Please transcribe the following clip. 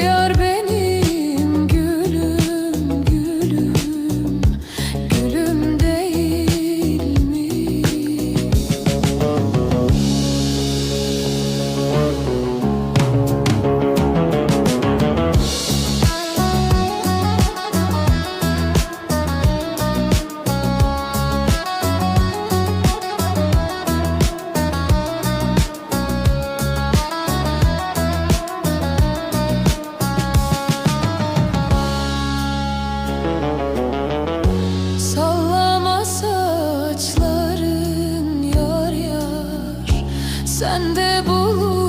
yar beni Sen de bulur